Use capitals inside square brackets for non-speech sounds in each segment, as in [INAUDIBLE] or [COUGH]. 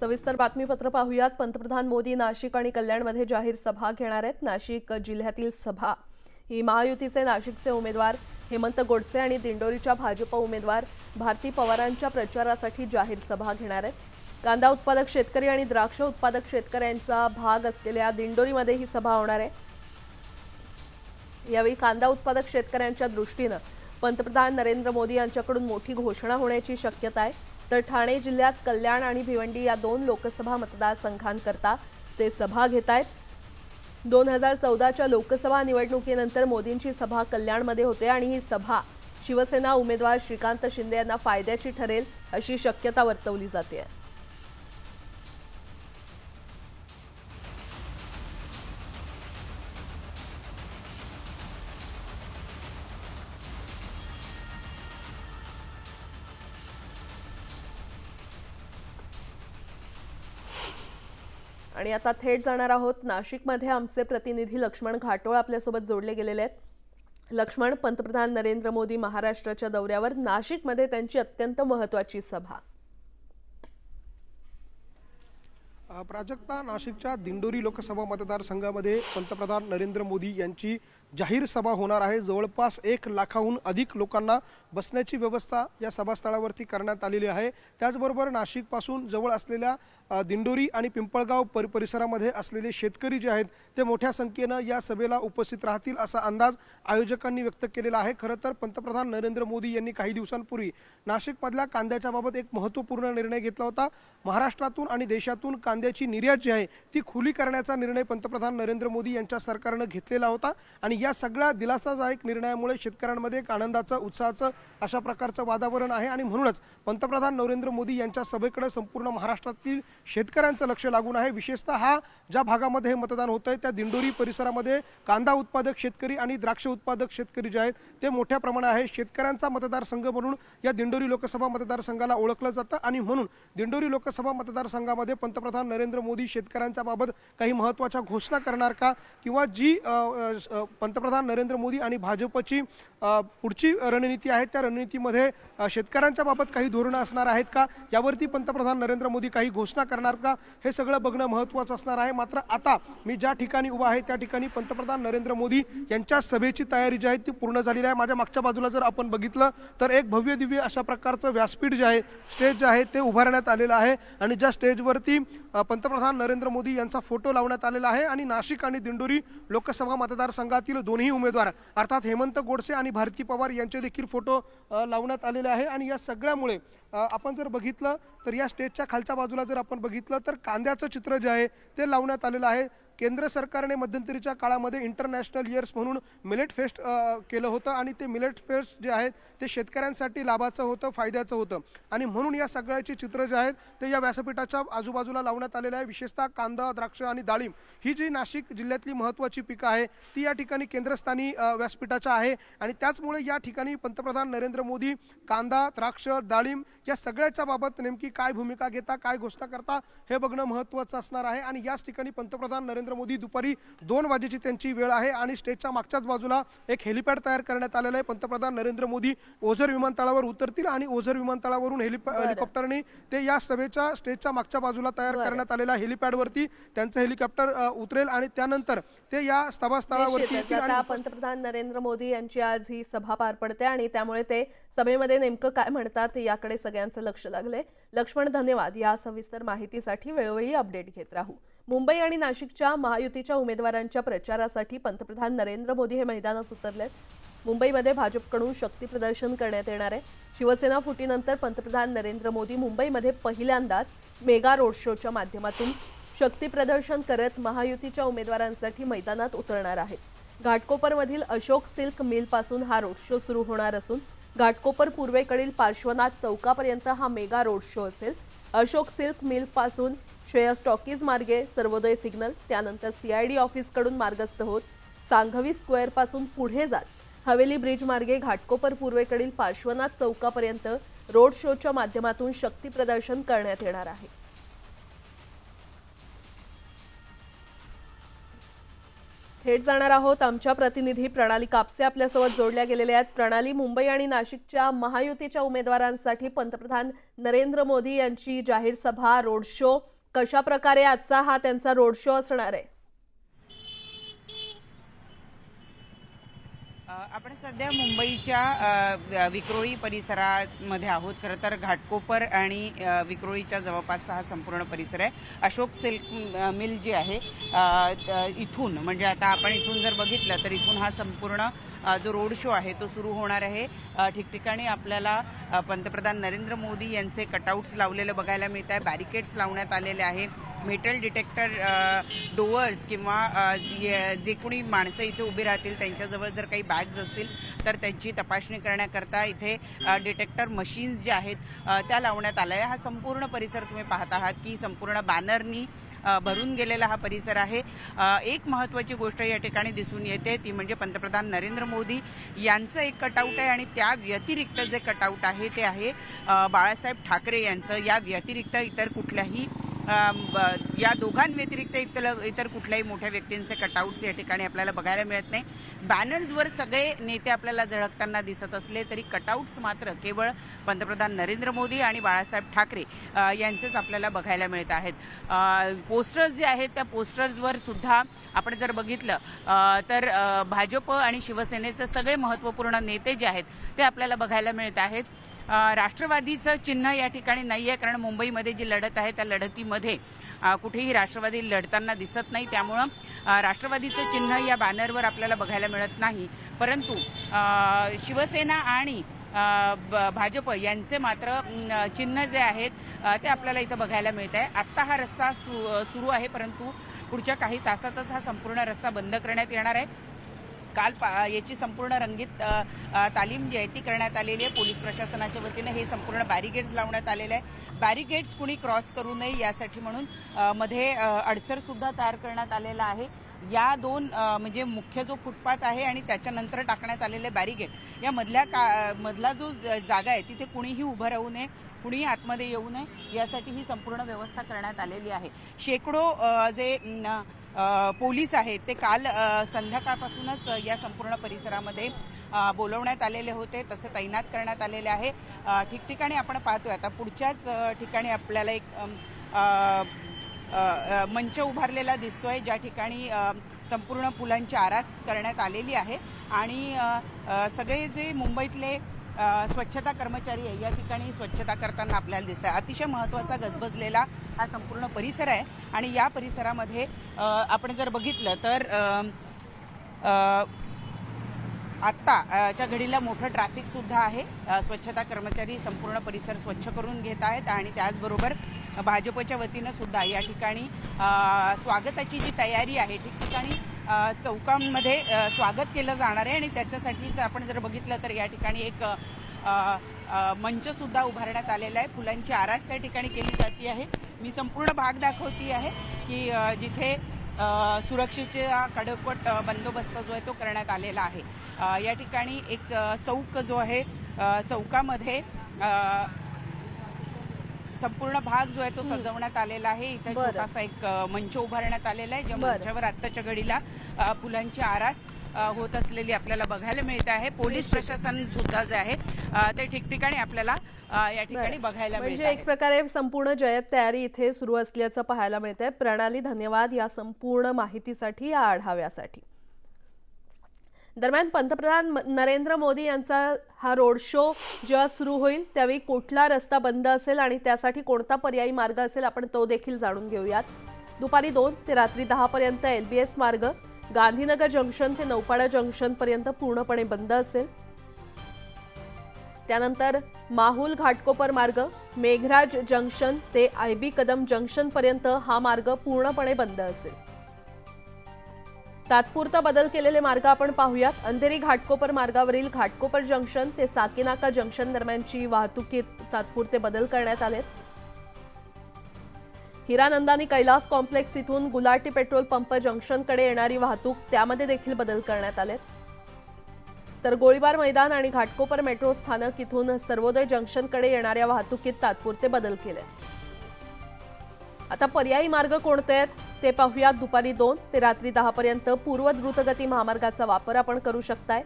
सविस्तर बातमीपत्र पाहूयात. पंतप्रधान मोदी नाशिक आणि कल्याणमध्ये जाहीर सभा घेणार आहेत. नाशिक जिल्ह्यातील सभा. ही महायुतीचे नाशिकचे उमेदवार हेमंत गोडसे आणि दिंडोरीच्या भाजप उमेदवार भारती पवारांच्या प्रचारासाठी जाहीर सभा घेणार आहेत. कांदा उत्पादक शेतकरी आणि द्राक्ष उत्पादक शेतकऱ्यांचा भाग असलेल्या दिंडोरीमध्ये ही सभा होणार आहे. यावेळी कांदा उत्पादक शेतकऱ्यांच्या दृष्टीनं पंतप्रधान नरेंद्र मोदी यांच्याकडून मोठी घोषणा होण्याची शक्यता आहे. तर ठाणे जिल्ह्यात कल्याण आणि भिवंडी या दोन लोकसभा मतदारसंघांकरता ते सभा घेत आहेत दोन हजार चौदाच्या लोकसभा निवडणुकीनंतर मोदींची सभा कल्याणमध्ये होते आणि ही सभा शिवसेना उमेदवार श्रीकांत शिंदे यांना फायद्याची ठरेल अशी शक्यता वर्तवली जाते. आणि आता थेट जाणार आहोत नाशिकमध्ये आमचे प्रतिनिधी लक्ष्मण घाटोळ आपल्यासोबत जोडले गेलेले आहेत. लक्ष्मण पंतप्रधान नरेंद्र मोदी महाराष्ट्राच्या दौऱ्यावर नाशिकमध्ये त्यांची अत्यंत महत्वाची सभा. प्राजक्ता नाशिकच्या दिंडोरी लोकसभा मतदारसंघामध्ये पंतप्रधान नरेंद्र मोदी यांची जाहीर सभा होणार आहे. जवळपास एक लाखाहून अधिक लोकांना बसण्याची व्यवस्था या सभास्थळावरती करण्यात आलेली आहे. त्याचबरोबर नाशिकपासून जवळ असलेल्या दिंडोरी आणि पिंपळगाव परि परिसरामध्ये असलेले शेतकरी जे आहेत ते मोठ्या संख्येनं या सभेला उपस्थित राहतील असा अंदाज आयोजकांनी व्यक्त केलेला आहे. खरं तर पंतप्रधान नरेंद्र मोदी यांनी काही दिवसांपूर्वी नाशिकमधल्या कांद्याच्या बाबत एक महत्त्वपूर्ण निर्णय घेतला होता. महाराष्ट्रातून आणि देशातून कांद्याची निर्यात जी आहे ती खुली करण्याचा निर्णय पंतप्रधान नरेंद्र मोदी यांच्या सरकारनं घेतलेला होता आणि या सगळ्या दिलासादायक निर्णयामुळे शेतकऱ्यांमध्ये एक आनंदाचं उत्साहाचं अशा प्रकारचं वातावरण आहे. आणि म्हणूनच पंतप्रधान नरेंद्र मोदी यांच्या सभेकडे संपूर्ण महाराष्ट्रातील शेतकऱ्यांचं लक्ष लागून आहे. विशेषतः हा ज्या भागामध्ये हे मतदान होत आहे त्या दिंडोरी परिसरामध्ये कांदा उत्पादक शेतकरी आणि द्राक्ष उत्पादक शेतकरी जे आहेत ते मोठ्या प्रमाणात आहे. शेतकऱ्यांचा मतदारसंघ म्हणून या दिंडोरी लोकसभा मतदारसंघाला ओळखलं जातं. आणि म्हणून दिंडोरी लोकसभा मतदारसंघामध्ये पंतप्रधान नरेंद्र मोदी शेतकऱ्यांच्या बाबत काही महत्त्वाच्या घोषणा करणार का? किंवा जी आ, आ, आ, पंतप्रधान नरेंद्र मोदी आणि भाजपची पुढची रणनीती आहे. त्या रणनीतीमध्ये शेतकऱ्यांच्या बाबत काही धोरणं असणार आहेत का? यावरती पंतप्रधान नरेंद्र मोदी काही घोषणा करणार का? हे सगळं बघणं महत्त्वाचं असणार आहे. मात्र आता मी ज्या ठिकाणी उभा आहे त्या ठिकाणी पंतप्रधान नरेंद्र मोदी यांच्या सभेची तयारी जी आहे ती पूर्ण झालेली आहे. माझ्या मागच्या बाजूला जर आपण बघितलं तर एक भव्य दिव्य अशा प्रकारचं व्यासपीठ जे आहे स्टेज जे आहे ते उभारण्यात आलेलं आहे. आणि ज्या स्टेजवरती पंतप्रधान नरेंद्र मोदी यांचा फोटो लावण्यात आलेला आहे आणि नाशिक आणि दिंडोरी लोकसभा मतदारसंघातील दोन्ही उमेदवार अर्थात हेमंत गोडसे आणि भारती पवार यांचे देखील फोटो लावण्यात आलेले आहे. आणि या सगळ्यामुळे आपण जर बघितलं तर या स्टेजच्या खालच्या बाजूला जर आपण बघितलं तर कांद्याचं चित्र जे आहे ते लावण्यात आलेलं आहे. केंद्र सरकारने मध्यंतरीच्या काळामध्ये इंटरनॅशनल इयर्स म्हणून मिलेट फेस्ट केलं होतं आणि ते मिलेट फेस्ट जे आहेत ते शेतकऱ्यांसाठी लाभाचं होतं फायद्याचं होतं. आणि म्हणून या सगळ्याची चित्र जे आहेत ते या व्यासपीठाच्या आजूबाजूला लावण्यात आलेलं आहे विशेषतः कांदा द्राक्ष आणि डाळिंब ही जी नाशिक जिल्ह्यातली महत्त्वाची पिकं आहे ती या ठिकाणी केंद्रस्थानी व्यासपीठाच्या आहे. आणि त्याचमुळे या ठिकाणी पंतप्रधान नरेंद्र मोदी कांदा द्राक्ष डाळिंब या सगळ्याच्या बाबत नेमकी काय भूमिका घेता काय घोषणा करता हे बघणं महत्त्वाचं असणार आहे. आणि याच ठिकाणी पंतप्रधान नरेंद्र मोदी. दुपारी दोन वाजेची त्यांची वेळ आहे आणि स्टेजच्या मागच्याच बाजूला एक हेलिपॅड तयार करण्यात आलेलं आहे. पंतप्रधान नरेंद्र मोदी ओझर विमानतळावर उतरतील आणि ओझर विमानतळावरून हेलिपॅ हेलिकॉप्टरने ते या सभेच्या स्टेजच्या मागच्या बाजूला तयार करण्यात आलेल्या हेलिपॅडवरती त्यांचं हेलिकॉप्टर उतरेल आणि त्यानंतर ते या सभास्थळावरती पंतप्रधान नरेंद्र मोदी यांची आज ही सभा पार पडते आणि त्यामुळे ते सभेमध्ये नेमकं काय म्हणतात याकडे सगळ्यांचं लक्ष लागलंय. लक्ष्मण धन्यवाद. या सविस्तर माहितीसाठी वेळोवेळी अपडेट घेत राहू. मुंबई आणि नाशिकच्या महायुतीच्या उमेदवारांच्या प्रचारासाठी पंतप्रधान नरेंद्र मोदी हे मैदानात उतरलेत मुंबईमध्ये भाजपकडून शक्ती प्रदर्शन करण्यात येणार आहे. शिवसेना फुटीनंतर पंतप्रधान नरेंद्र मोदी मुंबईमध्ये पहिल्यांदाच मेगा रोड शोच्या माध्यमातून शक्ती प्रदर्शन करत महायुतीच्या उमेदवारांसाठी मैदानात उतरणार आहेत. घाटकोपरमधील अशोक सिल्क मिलपासून हा रोड शो सुरू होणार असून घाटकोपर पूर्वेकडील पार्श्वनाथ चौकापर्यंत हा मेगा रोड शो असेल. अशोक सिल्क मिलपासून श्रेयस टॉकीज मार्गे सर्वोदय सिग्नल त्यानंतर सीआयडी ऑफिसकडून मार्गस्थ होत सांघवी स्क्वेअरपासून पुढे जात हवेली ब्रिज मार्गे घाटकोपर पूर्वेकडील पार्श्वनाथ चौकापर्यंत रोड शोच्या माध्यमातून शक्ती प्रदर्शन करण्यात येणार आहे. थेट जाणार आहोत आमच्या प्रतिनिधी प्रणाली कापसे. आपल्यासोबत जोडल्या गेलेल्या आहेत प्रणाली. मुंबई आणि नाशिकच्या महायुतीच्या उमेदवारांसाठी पंतप्रधान नरेंद्र मोदी यांची जाहीर सभा रोड शो. कशा प्रकारे आजचा हा त्यांचा रोड शो असणार आहे? आपण सध्या मुंबईच्या विक्रोळी परिसरामध्ये आहोत. खरं तर घाटकोपर आणि विक्रोळीच्या जवळपासचा हा संपूर्ण परिसर आहे. अशोक सिल्क मिल जी आहे. इथून म्हणजे आता आपण इथून जर बघितलं तर इथून हा संपूर्ण जो रोड शो आहे तो सुरू होणार आहे. ठिकठिकाणी आपल्याला पंतप्रधान नरेंद्र मोदी यांचे कटआउट्स लावलेले बघायला मिळत आहे. बॅरिकेड्स लावण्यात आलेले आहे. मेटल डिटेक्टर डोअर्स किंवा जे कोणी माणसं इथे उभी राहतील त्यांच्याजवळ जर काही बॅग्स असतील तर त्यांची तपासणी करण्याकरता इथे डिटेक्टर मशीन्स ज्या आहेत त्या लावण्यात आल्या हा संपूर्ण परिसर तुम्ही पाहत आहात की संपूर्ण बॅनरनी भरून गेलेला हा परिसर आहे. एक महत्वाची गोष्ट या ठिकाणी दिसून येते ती म्हणजे पंतप्रधान नरेंद्र मोदी यांचं एक कटआउट आहे आणि त्या व्यतिरिक्त जे कटआउट आहे ते आहे बाळासाहेब ठाकरे यांचं. या व्यतिरिक्त इतर कुठल्याही या दोघांव्यतिरिक्त इतर इतर कुठल्याही मोठ्या व्यक्तींचे कटआउट्स या ठिकाणी आपल्याला बघायला मिळत नाही. बॅनर्सवर सगळे नेते आपल्याला झळकताना दिसत असले तरी कटआउट्स मात्र केवळ पंतप्रधान नरेंद्र मोदी आणि बाळासाहेब ठाकरे यांचेच आपल्याला बघायला मिळत आहेत. पोस्टर्स जे आहेत त्या पोस्टर्सवर सुद्धा आपण जर बघितलं तर भाजप आणि शिवसेनेचे सगळे महत्त्वपूर्ण नेते जे आहेत ते आपल्याला बघायला मिळत आहेत. राष्ट्रवादीचं चिन्ह या ठिकाणी नाही आहे कारण मुंबईमध्ये जी लढत आहे त्या लढतीमध्ये कुठेही राष्ट्रवादी लढताना दिसत नाही. त्यामुळं राष्ट्रवादीचं चिन्ह या बॅनरवर आपल्याला बघायला मिळत नाही. परंतु शिवसेना आणि ब- भाजप यांचे मात्र चिन्ह जे आहेत ते आपल्याला इथं बघायला मिळत आहे आत्ता हा रस्ता सु- सुरू आहे परंतु पुढच्या काही तासातच हा संपूर्ण रस्ता बंद करण्यात येणार आहे. काल पा- याची संपूर्ण रंगीत तालीम जी आहे ती करण्यात आलेली आहे. पोलीस प्रशासनाच्या वतीनं हे संपूर्ण बॅरिगेड्स लावण्यात आलेले आहे. बॅरिगेड्स कुणी क्रॉस करू नये यासाठी म्हणून मध्ये अडसरसुद्धा तयार करण्यात आलेला आहे. या दोन म्हणजे मुख्य जो फुटपाथ आहे आणि त्याच्यानंतर टाकण्यात आलेले बॅरिगेड या मधल्या का मधला जो ज- जागा आहे तिथे कुणीही उभं राहू नये कुणीही आतमध्ये येऊ नये यासाठी ही संपूर्ण व्यवस्था करण्यात आलेली आहे. शेकडो जे पोलीस आहेत ते काल संध्याकाळपासूनच या संपूर्ण परिसरामध्ये बोलवण्यात आलेले होते तसे तैनात करण्यात आलेले आहे. ठिकठिकाणी आपण पाहतोय आता पुढच्याच ठिकाणी आपल्याला एक मंच उभारलेला दिसतोय ज्या ठिकाणी संपूर्ण पुलांची आरास करण्यात आलेली आहे. आणि सगळे जे मुंबईतले स्वच्छता कर्मचारी आहे या ठिकाणी स्वच्छता करताना आपल्याला दिसत आहे अतिशय महत्त्वाचा गजबजलेला हा संपूर्ण परिसर आहे. आणि या परिसरामध्ये आपण जर बघितलं तर आत्ताच्या आत्ता च्या घडीला मोठं ट्रॅफिक सुद्धा आहे. स्वच्छता कर्मचारी संपूर्ण परिसर स्वच्छ करून घेत आहेत आणि त्याचबरोबर भाजपच्या वतीनं सुद्धा या ठिकाणी स्वागताची जी तयारी आहे ठिकठिकाणी चौकांमध्ये स्वागत केलं जाणार आहे आणि त्याच्यासाठी जर आपण जर बघितलं तर या ठिकाणी एक मंचसुद्धा मंच सुद्धा उभारण्यात आलेला आहे. फुलांची आरास त्या ठिकाणी केली जाते आहे. मी संपूर्ण भाग दाखवती आहे की जिथे सुरक्षेचा कडकवट बंदोबस्त जो आहे तो करण्यात आलेला आहे या ठिकाणी एक चौक जो आहे चौकामध्ये संपूर्ण भाग जो आहे तो सजवण्यात आलेला आहे इथे. छोटासा एक मंच उभारण्यात आलेला आहे ज्या. मंचावर आत्ताच्या घडीला फुलांची आरास होत असलेली आपल्याला बघायला मिळते आहे पोलीस. प्रशासन सुद्धा जे आहे ते ठिकठिकाणी आपल्याला या ठिकाणी. बघायला मिळत म्हणजे आहे. एक प्रकारे संपूर्ण जयत तयारी इथे सुरू असल्याचं पाहायला मिळतंय. प्रणाली धन्यवाद या संपूर्ण माहितीसाठी या आढाव्यासाठी. दरम्यान पंतप्रधान नरेंद्र मोदी यांचा हा रोड शो जेव्हा सुरू होईल त्यावेळी कुठला रस्ता बंद असेल आणि त्यासाठी कोणता पर्यायी मार्ग असेल आपण तो देखील जाणून घेऊयात. दुपारी दोन ते रात्री दहा पर्यंत एलबीएस मार्ग गांधीनगर जंक्शन ते नौपाडा जंक्शन पर्यंत पूर्णपणे बंद असेल. त्यानंतर माहुल घाटकोपर मार्ग मेघराज जंक्शन ते आयबी कदम जंक्शन पर्यंत हा मार्ग पूर्णपणे बंद असेल. तात्पुरता बदल केलेले मार्ग आपण पाहूयात. अंधेरी घाटकोपर मार्गावरील घाटकोपर जंक्शन ते साकीनाका जंक्शन दरम्यानची वाहतुकीत तात्पुरते बदल करण्यात आलेत. हिरानंदानी कैलास कॉम्प्लेक्स इथून गुलाटी पेट्रोल पंप जंक्शनकडे येणारी वाहतूक त्यामध्ये देखील बदल करण्यात आलेत. तर गोळीबार मैदान आणि घाटकोपर मेट्रो स्थानक इथून सर्वोदय जंक्शनकडे येणाऱ्या वाहतुकीत तात्पुरते बदल केले. आता पर्यायी मार्ग कोणते आहेत? ते पाहूयात दुपारी दोन ते रात्री दहापर्यंत पूर्व द्रुतगती महामार्गाचा वापर आपण करू शकताय.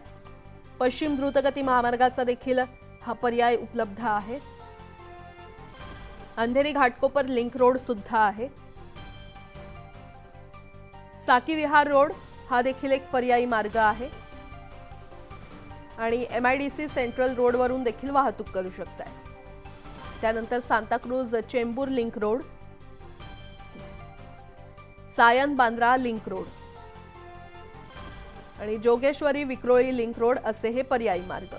पश्चिम द्रुतगती महामार्गाचा देखील हा पर्याय उपलब्ध आहे. अंधेरी घाटकोपर लिंक रोड सुद्धा आहे. साकी विहार रोड हा देखील एक पर्यायी मार्ग आहे. आणि M I D C central रोडवरून देखील वाहतूक करू शकताय. त्यानंतर Santacruz Chembur link road Sion Bandra link road आणि जोगेश्वरी विक्रोळी लिंक रोड असे हे पर्यायी मार्ग.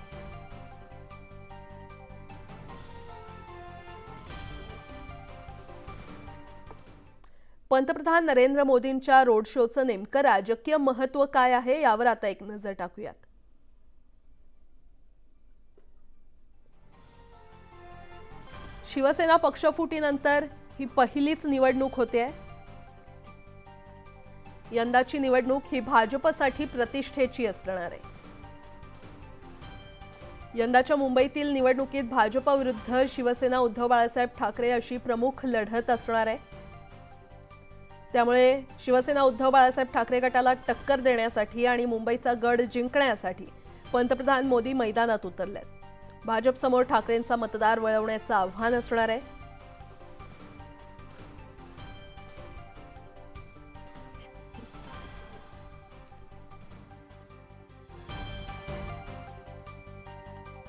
पंतप्रधान नरेंद्र मोदींच्या रोड शोचं नेमकं राजकीय महत्त्व काय आहे यावर आता एक नजर टाकूयात. शिवसेना पक्षफुटीनंतर ही पहिलीच निवडणूक होते. यंदाची निवडणूक ही भाजपसाठी प्रतिष्ठेची असणार आहे. यंदाच्या मुंबईतील निवडणुकीत भाजपविरुद्ध शिवसेना उद्धव बाळासाहेब ठाकरे अशी प्रमुख लढत असणार आहे. त्यामुळे शिवसेना उद्धव बाळासाहेब ठाकरे गटाला टक्कर देण्यासाठी आणि मुंबईचा गड जिंकण्यासाठी पंतप्रधान मोदी मैदानात उतरलेत. भाजपसमोर ठाकरेंचा मतदार वळवण्याचं आव्हान असणार आहे.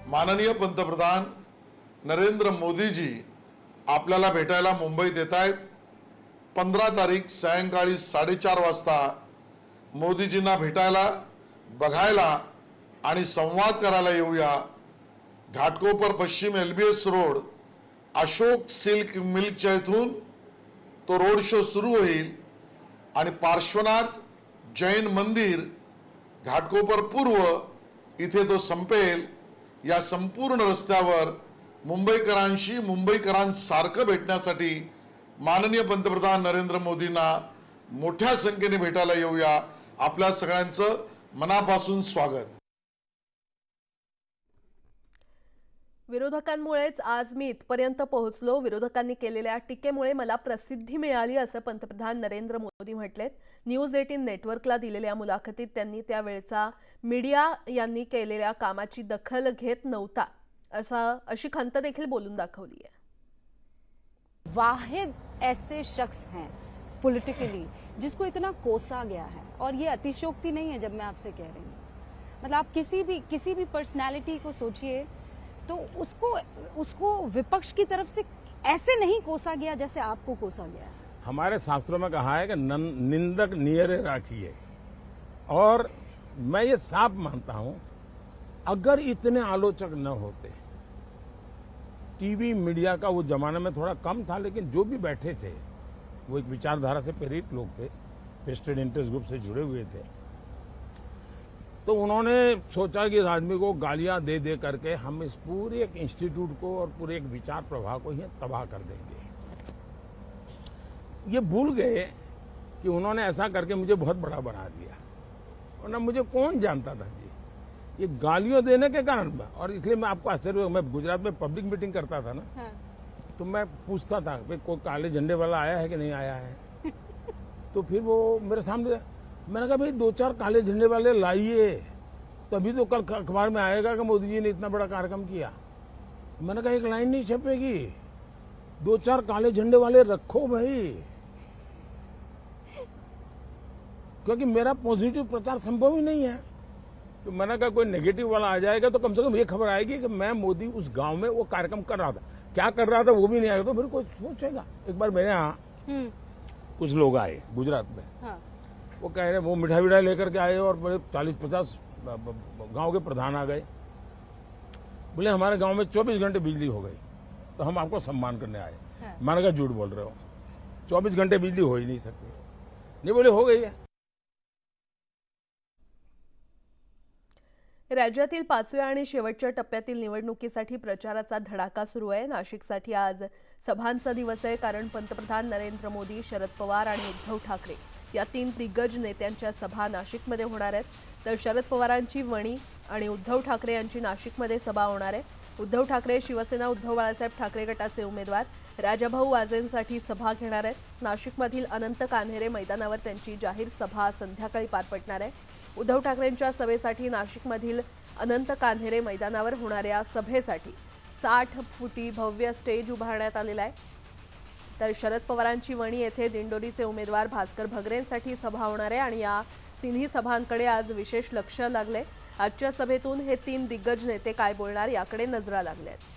माननीय पंतप्रधान नरेंद्र मोदीजी आपल्याला भेटायला मुंबईत येत आहेत. पंधरा तारीख सायंकाळी साडेचार वाजता मोदीजींना भेटायला बघायला आणि संवाद करायला येऊया. घाटकोपर पश्चिम L B S road Ashok silk मिल्कच्या इथून तो रोड शो सुरू होईल आणि पार्श्वनाथ जैन मंदिर घाटकोपर पूर्व इथे तो संपेल. या संपूर्ण रस्त्यावर मुंबईकरांशी मुंबईकरांसारखं भेटण्यासाठी माननीय पंतप्रधान नरेंद्र मोदींना मोठ्या संख्येने भेटायला येऊया. आपल्या सगळ्यांचं मनापासून स्वागत. विरोधकांमुळेच आज मी इथपर्यंत पोहोचलो. विरोधकांनी केलेल्या टीकेमुळे मला प्रसिद्धी मिळाली असं पंतप्रधान नरेंद्र मोदी म्हटलेत. न्यूज एटीन नेटवर्कला दिलेल्या मुलाखतीत त्यांनी त्यावेळचा मीडिया यांनी केलेल्या कामाची दखल घेत नव्हता असा अशी खंत देखील बोलून दाखवली आहे. वाहिद ऐसे शख्स हैं पॉलिटिकली जिसको इतना कोसा गया है और ये अतिशोक्ति नहीं है जब मैं आपसे कह रही हूँ। मतलब आप किसी भी किसी भी पर्सनैलिटी को सोचिए तो उसको उसको विपक्ष की तरफ़ से ऐसे नहीं कोसा गया जैसे आपको कोसा गया हमारे शास्त्रों में कहा है कि निंदक नियरे राखिए। और मैं ये साफ़ मानता हूँ, अगर इतने आलोचक न होते, टीवी मीडिया का वो जमाने में थोड़ा कम था, लेकिन जो भी बैठे थे, वो एक विचारधारा से प्रेरित लोग थे वेस्टेड इंटरेस्ट ग्रुप से जुड़े हुए थे। तो उन्होंने सोचा कि इस आदमी को गालियाँ दे दे करके हम इस पूरे एक इंस्टीट्यूट को और पूरे एक विचार प्रवाह को ही तबाह कर देंगे। ये भूल गए कि उन्होंने ऐसा करके मुझे बहुत बड़ा बना दिया। वरना मुझे कौन जानता था जी? ये गालियों देने के कारण और इसलिए मैं आपको आश्चर्य मैं गुजरात में पब्लिक मीटिंग करता था ना। तो मैं पूछता था भाई कोई काले झंडे वाला आया है कि नहीं आया है? [LAUGHS] तो फिर वो मेरे सामने मैंने कहा भाई दो चार काले झंडे वाले लाइए। तभी तो कल अखबार में आएगा कि मोदी जी ने इतना बड़ा कार्यक्रम किया। मैंने कहा एक लाइन नहीं छपेगी। दो चार काले झंडे वाले रखो भाई। क्योंकि मेरा पॉजिटिव प्रचार संभव ही नहीं है। तो मैंने कहा कोई नेगेटिव वाला आ जाएगा तो कम से कम ये खबर आएगी कि मैं मोदी उस गाँव में वो कार्यक्रम कर रहा था। क्या कर रहा था वो भी नहीं आएगा तो फिर कोई सोचेगा। एक बार मेरे यहाँ कुछ लोग आए गुजरात में। हाँ। वो कह रहे वो मिठाई विठाई लेकर के आए और बड़े चालीस पचास गांव के प्रधान आ गए। बोले हमारे गांव में चौबीस घंटे बिजली हो गई तो हम आपको सम्मान करने आए। मैंने कहा झूठ बोल रहे हो। चौबीस घंटे बिजली हो ही नहीं सकती। नहीं बोले हो गई है। राज्यातील पाचव्या आणि शेवटच्या टप्प्यातील निवडणुकीसाठी प्रचाराचा धडाका सुरू आहे. नाशिकसाठी आज सभांचा दिवस आहे. कारण पंतप्रधान नरेंद्र मोदी शरद पवार आणि उद्धव ठाकरे या तीन दिग्गज नेत्यांच्या सभा नाशिकमध्ये होणार आहेत. तर शरद पवारांची वणी आणि उद्धव ठाकरे यांची नाशिकमध्ये सभा होणार आहे. उद्धव ठाकरे शिवसेना उद्धव बाळासाहेब ठाकरे गटाचे उमेदवार. राजाभाऊ वाजेंसाठी सभा घेणार आहेत. नाशिकमधील अनंत कान्हेरे मैदानावर त्यांची जाहीर सभा संध्याकाळी पार पडणार आहे. उद्धव ठाकरेंच्या सभेसाठी नाशिकमधील अनंत कान्हेरे मैदानावर होणाऱ्या सभेसाठी साठ फुटी भव्य स्टेज उभारण्यात आलेला आहे. तर शरद पवारांची वणी येथे दिंडोरीचे उमेदवार भास्कर भगरेंसाठी सभा होणार आहे आणि या तिन्ही सभांकडे आज विशेष लक्ष लागले. आजच्या सभेतून हे तीन दिग्गज नेते काय बोलणार याकडे नजरा लागल्या आहेत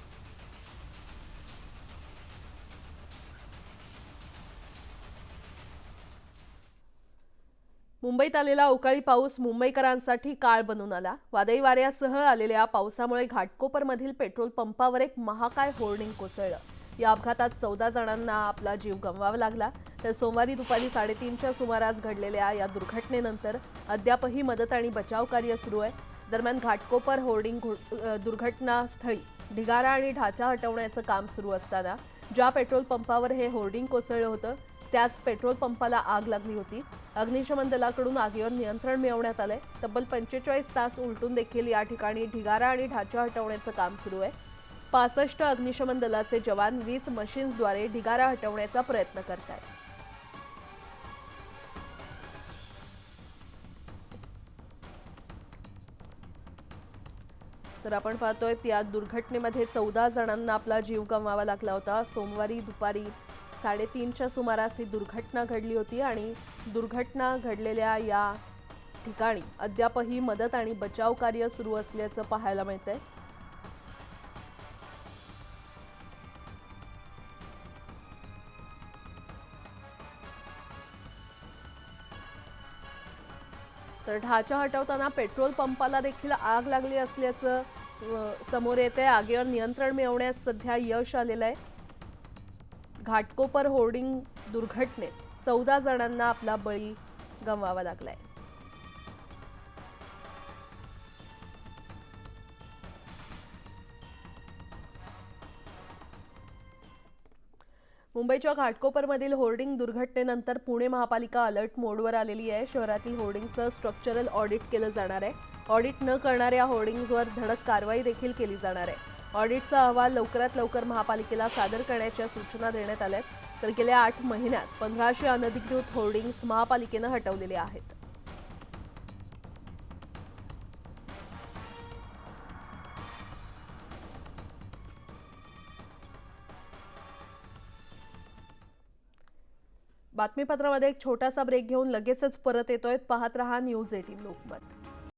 मुंबईत आलेला अवकाळी पाऊस मुंबईकरांसाठी काळ बनून आला. वादळी वाऱ्यासह आलेल्या पावसामुळे घाटकोपरमधील पेट्रोल पंपावर एक महाकाय होर्डिंग कोसळलं. या अपघातात चौदा जणांना आपला जीव गमवावा लागला. तर सोमवारी दुपारी साडेतीनच्या सुमारास घडलेल्या या दुर्घटनेनंतर अद्यापही मदत आणि बचाव कार्य सुरू आहे. दरम्यान घाटकोपर होर्डिंग दुर्घटनास्थळी ढिगारा आणि ढाचा हटवण्याचं काम सुरू असताना ज्या पेट्रोल पंपावर हे होर्डिंग कोसळलं होतं त्याच पेट्रोल पंपाला आग लागली होती. अग्निशमन दलाकडून आगीवर नियंत्रण मिळवण्यात आलंय. तब्बल पंचेचाळीस तास उलटून देखील या ठिकाणी ढिगारा आणि ढाचा हटवण्याचं काम सुरू आहे. पासष्ट अग्निशमन दलाचे जवान वीस मशीन्सद्वारे ढिगारा हटवण्याचा प्रयत्न करत आहेत तर आपण पाहतोय या दुर्घटनेमध्ये चौदा जणांना आपला जीव गमवावा लागला होता. सोमवारी दुपारी साडेतीनच्या सुमारास ही दुर्घटना घडली होती आणि दुर्घटना घडलेल्या या ठिकाणी अद्यापही मदत आणि बचाव कार्य सुरू असल्याचं पाहायला मिळतंय. तर ढाचा हटवताना पेट्रोल पंपाला देखील आग लागली असल्याचं समोर येते आगीवर नियंत्रण मिळवण्यात सध्या यश आलेलं आहे. घाटकोपर होर्डिंग दुर्घटनेत चौदा जणांना आपला बळी गमवावा लागलाय. मुंबईच्या घाटकोपरमधील होर्डिंग दुर्घटनेनंतर पुणे महापालिका अलर्ट मोडवर आलेली आहे. शहरातील होर्डिंगचं स्ट्रक्चरल ऑडिट केलं जाणार आहे. ऑडिट न करणाऱ्या होर्डिंग्जवर धडक कारवाई देखील केली जाणार आहे. ऑडिटचा अहवाल लवकरात लवकर महापालिकेला सादर करण्याच्या सूचना देण्यात आल्या आहेत. तर गेल्या आठ महिन्यात पंधराशे अनधिकृत होर्डिंग्ज महापालिकेनं हटवलेले आहेत. बातमीपत्रामध्ये एक छोटासा ब्रेक घेऊन लगेचच परत येतोय. पाहत रहा न्यूज एटीन लोकमत.